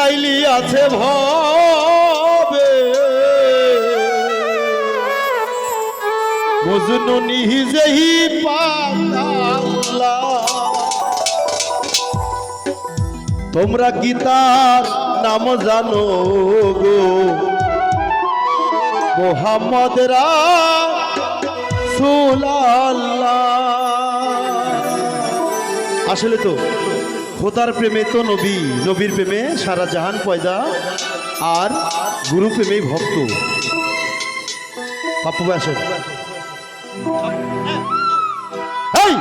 লাইলি আছে ভবে। মজনু নিজেই পাতাল্লা তোমরা কি তার নাম জানো গো। মোহাম্মদ আসলে তো খোদার প্রেমে তো নবী নবীর প্রেমে সারা জাহান পয়দা আর গুরু প্রেমেই ভক্ত পাপ্পু এই,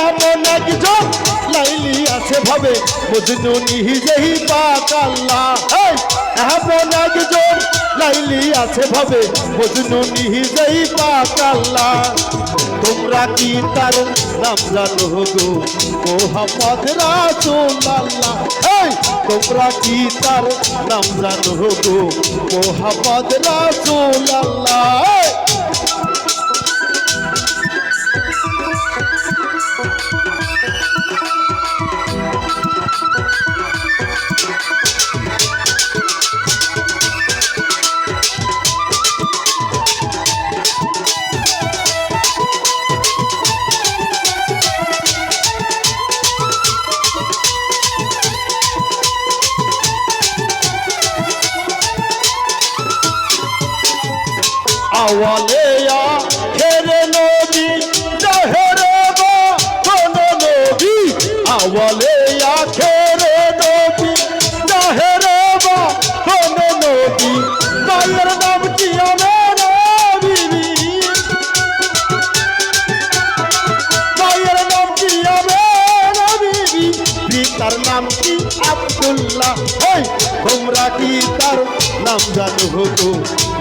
এমন একজন লাইলি আছে ভাবে মজনু নিজেই পাকাল্লা এই, এমন একজন লাইলি আছে ভাবে মজনু নিজেই পাকাল্লা তোমরা কি তার নাম জানো গো? মোহাম্মদ রাসূলুল্লাহ। এই তোমরা কি তার নাম জানো গো? মোহাম্মদ রাসূলুল্লাহ। আওয়ালে হেরে নবী জাহেরে বা, কোন নবী আওয়ালে খেরে নবী জাহেরে বা, কোন নবী মায়ের নাম কি আমার নাম কি আব্দুল্লাহ? তোমরা কি তার নাম জানো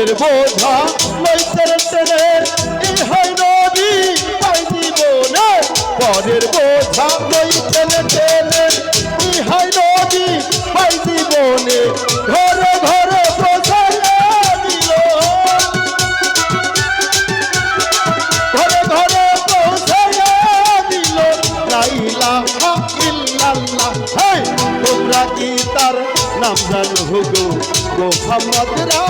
বরের বোঝা লইতের টেনে এই হয় নদী পাই জীবনে বরের বোঝা লইতের টেনে এই হয় নদী পাই জীবনে ঘরে ঘরে তোমরা কি তার নাম জানো গো মোহাম্মদ রাসূলুল্লাহ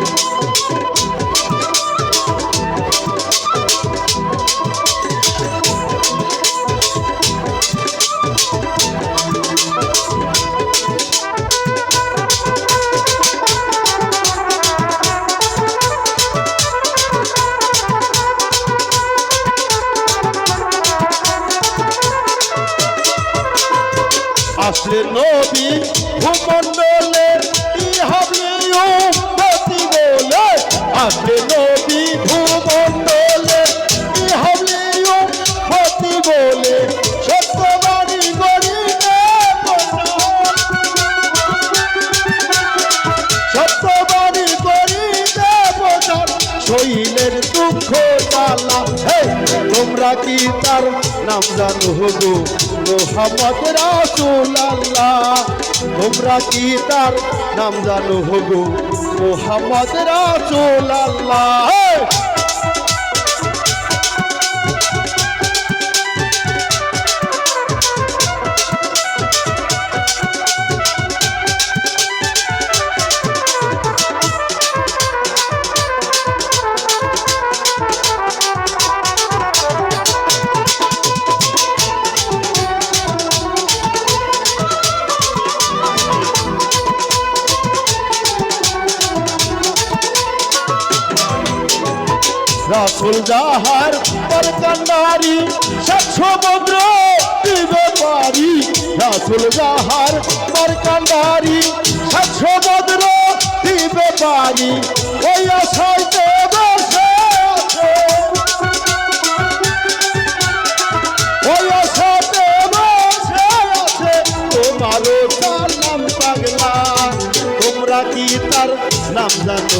ভূমণ্ডলে ইহাবলিও গতি বলে? আসলে নবী ভূমণ্ডলে ইহাবলিও গতি বলে? সত্যবাণী গরিবে সত্যবাণী গরিবে বোঝার শৈলের দুঃখ জ্বালা হে তার নাম জানো গো মোহাম্মদ রাসূলুল্লাহ। তোমরা কি তার নাম জানো গো মোহাম্মদ রাসূলুল্লাহ। রাসুল যাহার পর কান্ডারি সাত সমুদ্র দিবে পারি। রাসুল যাহার পর কান্ডারি সাত সমুদ্র দিবে পারি। ওই আশাইতে বসে আছে। ওই আশাতে বসে আছে। তোমারও সালাম পাগলা। তোমরা কি তার নাম জানো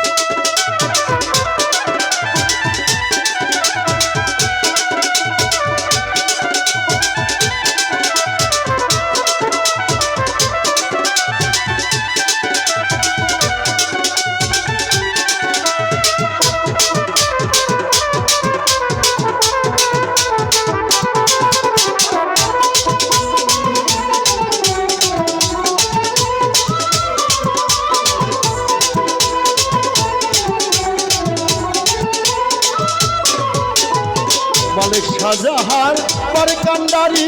পরে কান্ডারি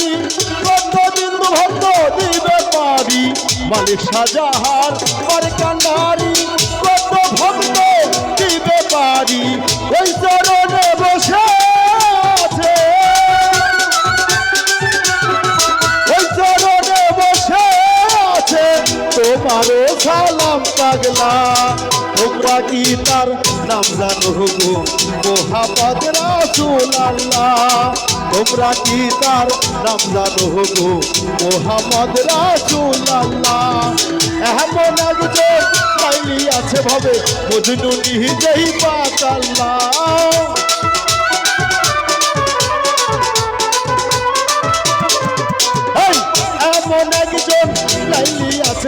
কত বিন্দু ভক্ত দিবে পারি মালিক সাজাহার পরে কান্ডারি কত ভক্ত দিবে পারি ওই চরণে তোমারও সালাম পাগলা। তোমরা কি তার নাম জানো গো? মোহাম্মদ রাসুল আল্লাহ তোমরা কি তার নাম জানো গো? মোহাম্মদ রাসুল আল্লাহ এমন একজন পাইলি আছে ভাবে, মজনু নিজেই পাতাল্লাহ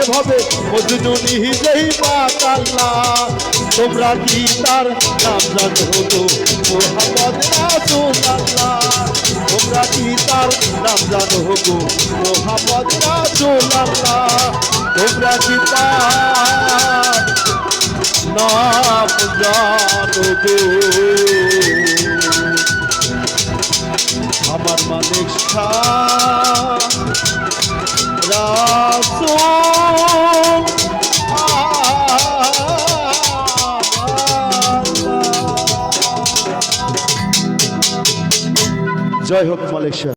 ভাবে মজনু নিজেই পাতাল্লা তোমরা কি তার নাম জানো তো মোহাম্মদ তোমরা কি তার নাম জানো মোহাম্মদ তোমরা কি তার নাম জানো আমার শাহ রাসূল জয় হোক মালিক শাহ